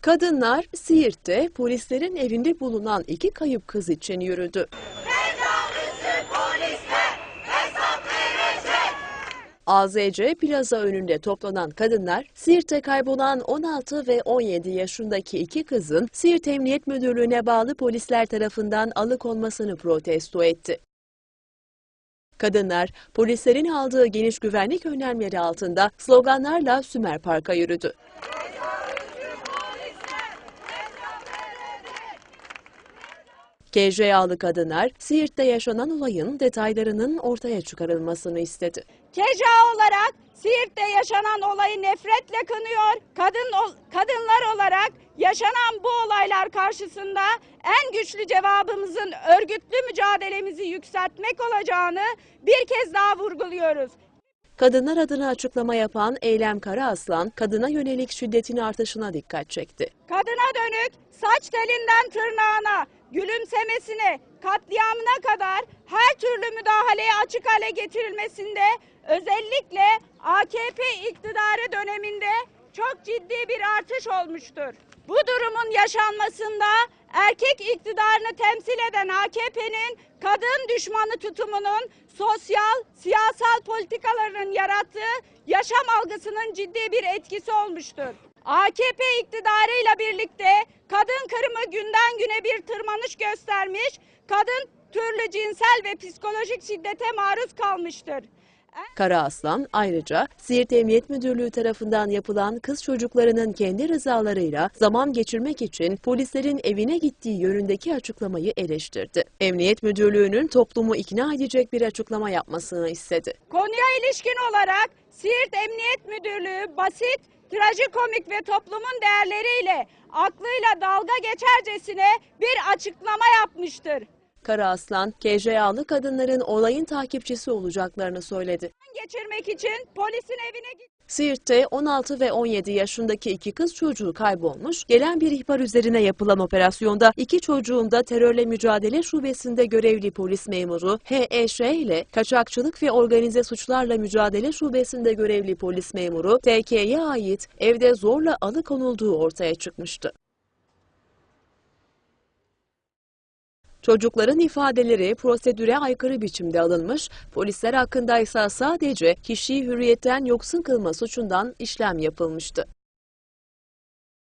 Kadınlar Siirt'te polislerin evinde bulunan iki kayıp kız için yürüdü. AZC plaza önünde toplanan kadınlar Siirt'te kaybolan 16 ve 17 yaşındaki iki kızın Siirt Emniyet Müdürlüğü'ne bağlı polisler tarafından alıkonmasını protesto etti. Kadınlar polislerin aldığı geniş güvenlik önlemleri altında sloganlarla Sümer Park'a yürüdü. KJA'lı kadınlar Siirt'te yaşanan olayın detaylarının ortaya çıkarılmasını istedi. Keca olarak Siirt'te yaşanan olayı nefretle kınıyor. Kadın kadınlar olarak yaşanan bu olaylar karşısında en güçlü cevabımızın örgütlü mücadelemizi yükseltmek olacağını bir kez daha vurguluyoruz. Kadınlar adına açıklama yapan Eylem Karaaslan, kadına yönelik şiddetin artışına dikkat çekti. Kadına dönük saç telinden tırnağına, gülümsemesine, katliamına kadar her türlü müdahaleye açık hale getirilmesinde özellikle AKP iktidarı döneminde çok ciddi bir artış olmuştur. Bu durumun yaşanmasında erkek iktidarını temsil eden AKP'nin kadın düşmanı tutumunun sosyal, siyasal politikalarının yarattığı yaşam algısının ciddi bir etkisi olmuştur. AKP iktidarıyla birlikte kadın kırımı günden güne bir tırmanış göstermiş, kadın türlü cinsel ve psikolojik şiddete maruz kalmıştır. Karaaslan ayrıca Siirt Emniyet Müdürlüğü tarafından yapılan kız çocuklarının kendi rızalarıyla zaman geçirmek için polislerin evine gittiği yönündeki açıklamayı eleştirdi. Emniyet Müdürlüğü'nün toplumu ikna edecek bir açıklama yapmasını istedi. Konuya ilişkin olarak Siirt Emniyet Müdürlüğü basit, trajikomik ve toplumun değerleriyle aklıyla dalga geçercesine bir açıklama yapmıştır. Karaaslan, KJA'lı kadınların olayın takipçisi olacaklarını söyledi. Geçirmek için polisin evine git. Siirt'te 16 ve 17 yaşındaki iki kız çocuğu kaybolmuş. Gelen bir ihbar üzerine yapılan operasyonda iki çocuğun da terörle mücadele şubesinde görevli polis memuru HEŞ ile kaçakçılık ve organize suçlarla mücadele şubesinde görevli polis memuru TK'ye ait evde zorla alıkonulduğu ortaya çıkmıştı. Çocukların ifadeleri prosedüre aykırı biçimde alınmış, polisler hakkında ise sadece kişiyi hürriyetten yoksun kılma suçundan işlem yapılmıştı.